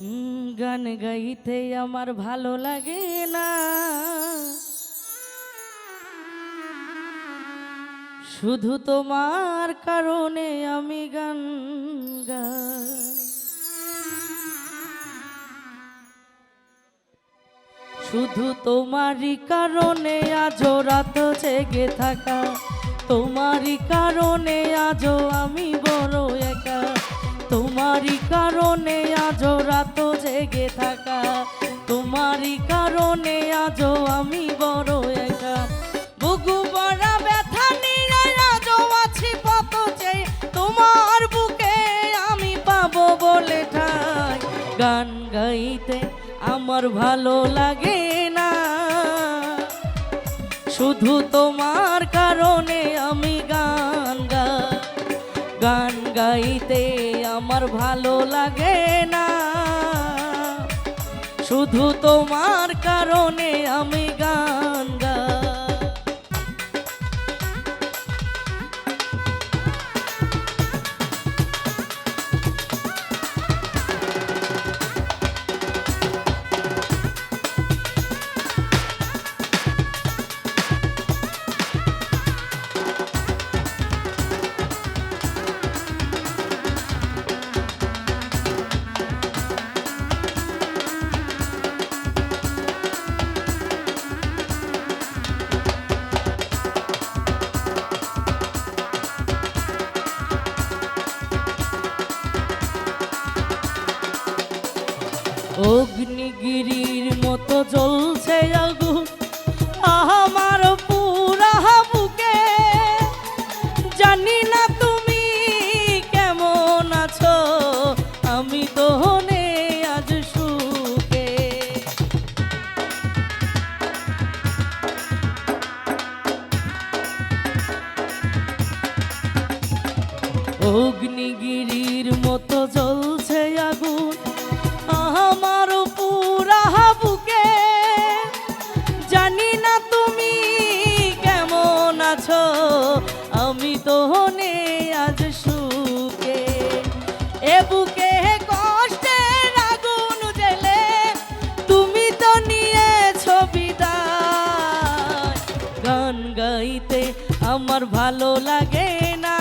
গান গাইতে আমার ভালো লাগে না। শুধু তোমার কারণে আমি গান শুধু তোমারই কারণে আজও রাত জেগে থাকা। তোমারই কারণে আজও আমি বড় তোমারই কারণে আজও রাত জেগে থাকা। তোমারই কারণে আজও আমি বড় একা। বুকু বড়া ব্যথা নিয়ে আজও আছি পত চেয়ে তোমার বুকে আমি পাবো বলে ঠাই। গান গাইতে আমার ভালো লাগে না। শুধু তোমার কারণে আমি গান গান গাইতে আমার ভালো লাগে না। শুধু তোমার কারণে আমি গান জ্বলছে আগুন। আমার পুরা বুকে। জানি না তুমি কেমন আছো। আমি তো আজ সুখে। অগ্নিগিরির মতো জ্বলছে আমার ভালো লাগে না।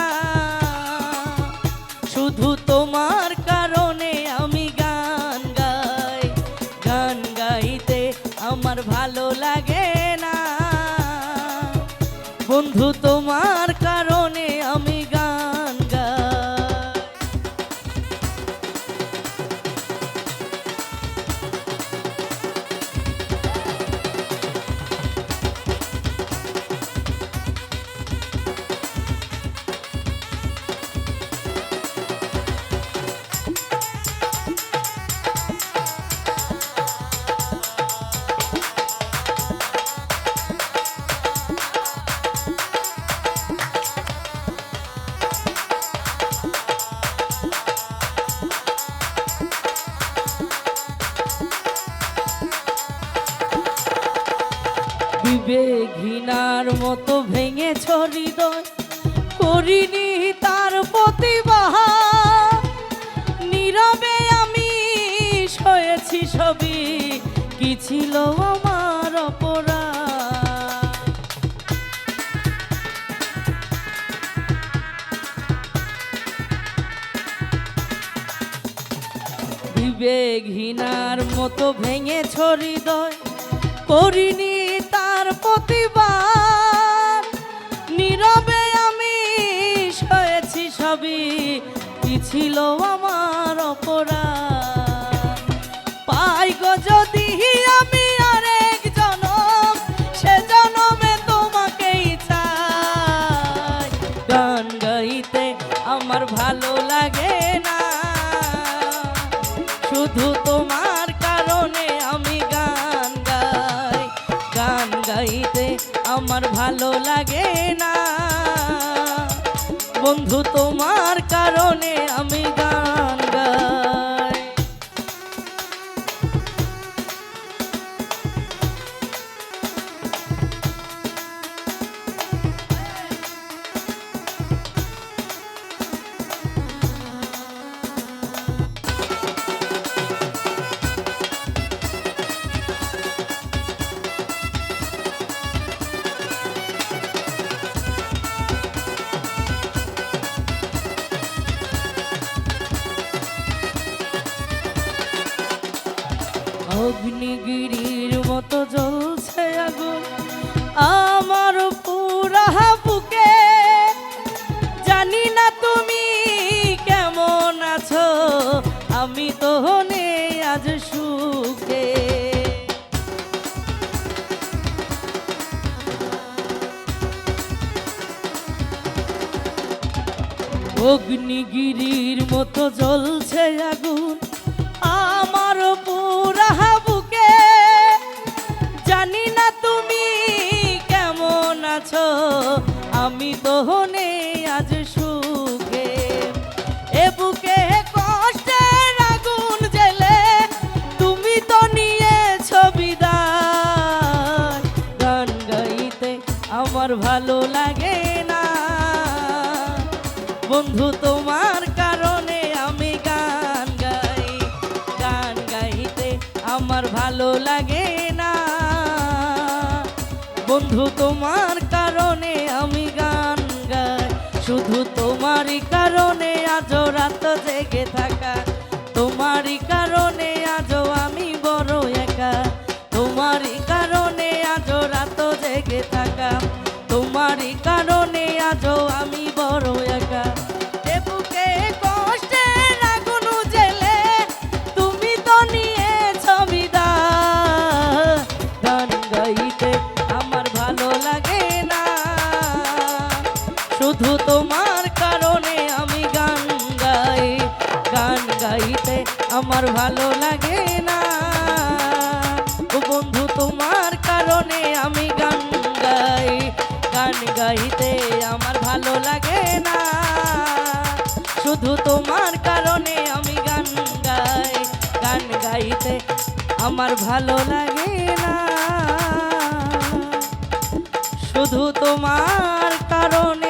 শুধু তোমার কারণে আমি গান গাই, গান গাইতে আমার ভালো লাগে বিবেঘিনার মতো ভেঙে হৃদয়। করিনি তার প্রতিবাহ নীরবে আমি সয়েছি সবই, কি ছিল আমার অপরাধ। ঘৃণার মতো ভেঙে হৃদয়। করিনি তার প্রতিবাদ। নীরবে আমি সয়েছি সবই, কি ছিল আমার অপরাধ? পাই গো যদি আমি আরেক জনম, সে জনমে তোমাকেই চাই। গান গাইতে আমার ভালো লাগে না। শুধু আমার ভালো লাগে না। বন্ধু তোমার কারণে আমি গান অগ্নিগিরির মতো জ্বলছে আগুন। আমার পুরা বুকে, জানি না তুমি কেমন আছো। আমি তো নেই আজ সুখে। অগ্নিগিরির মতো জ্বলছে আগুন। আমার পুরা আছো, আমি তো নেই আজ সুখে। এ বুকে কষ্টের আগুন জেলে, তুমি তো নিয়েছ বিদায়। গান গাইতে আমার ভালো লাগে না। বন্ধু, তোমার কারণে আমি গান গাই। গান গাইতে আমার ভালো লাগে না। বন্ধু, তোমার কারণে আমি গান গাই। শুধু তোমারই কারণে আজ রাত আমার ভালো লাগে না। বন্ধু, তোমার কারণে আমি গান গাই। গান গাইতে আমার ভালো লাগে না। শুধু তোমার কারণে আমি গান গাই। গান গাইতে আমার ভালো লাগে না। শুধু তোমার কারণে